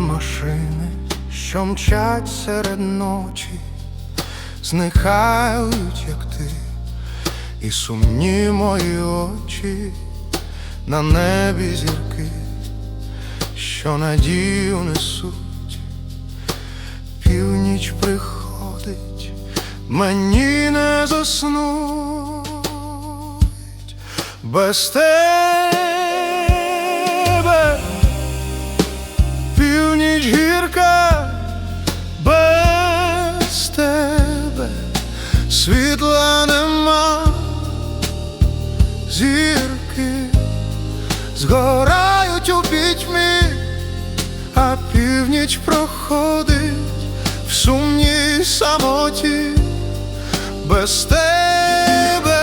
машини, що мчать серед ночі, зникають, як ти, і сумні мої очі на небі зірки, що надію несуть, північ приходить, мені не заснуть без тебе. Північ гірка без тебе, світла нема, зірки згорають у пітьмі, а північ проходить в сумній самоті. Без тебе,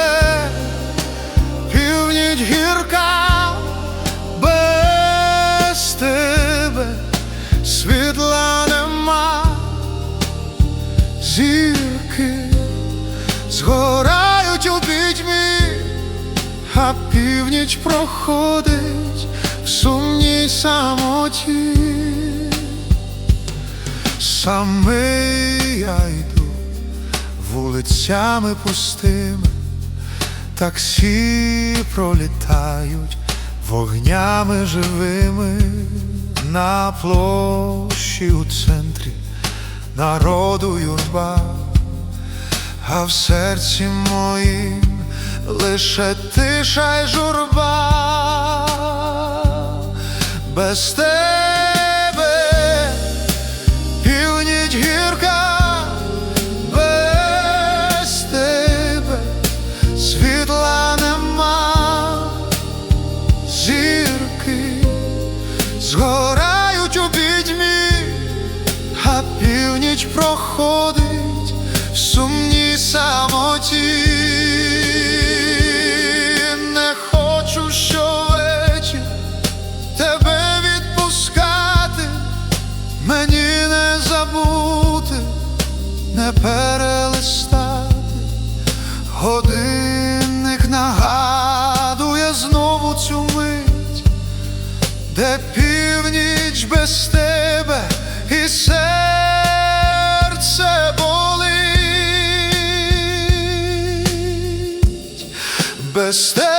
північ гірка зірки згорають у пітьмі, а північ проходить в сумній самоті. Самий я йду вулицями пустими, таксі пролітають вогнями живими на площі у центрі народу юрба, а в серці моїм лише тиша й журба. Без тебе північ гірка без тебе світла нема. Зірки згорають північ проходить в сумній самоті. Не хочу щовечір тебе відпускати, мені не забути, не перелистати. Годинник нагадує знову цю мить, де північ без тебе без тебе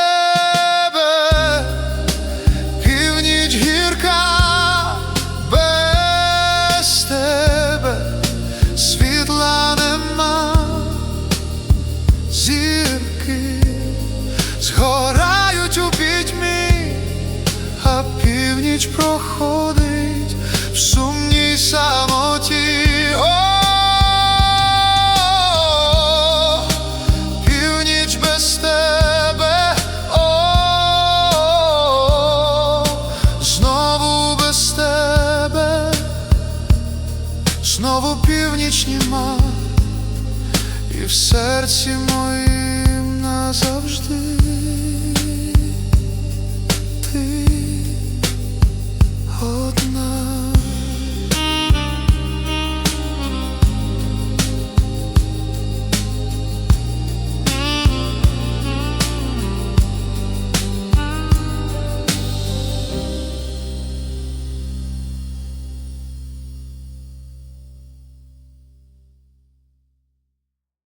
північ гірка без тебе світла нема зірки згорають у пітьмі, а північ проходить в сумній самоті. В серці моїм назавжди.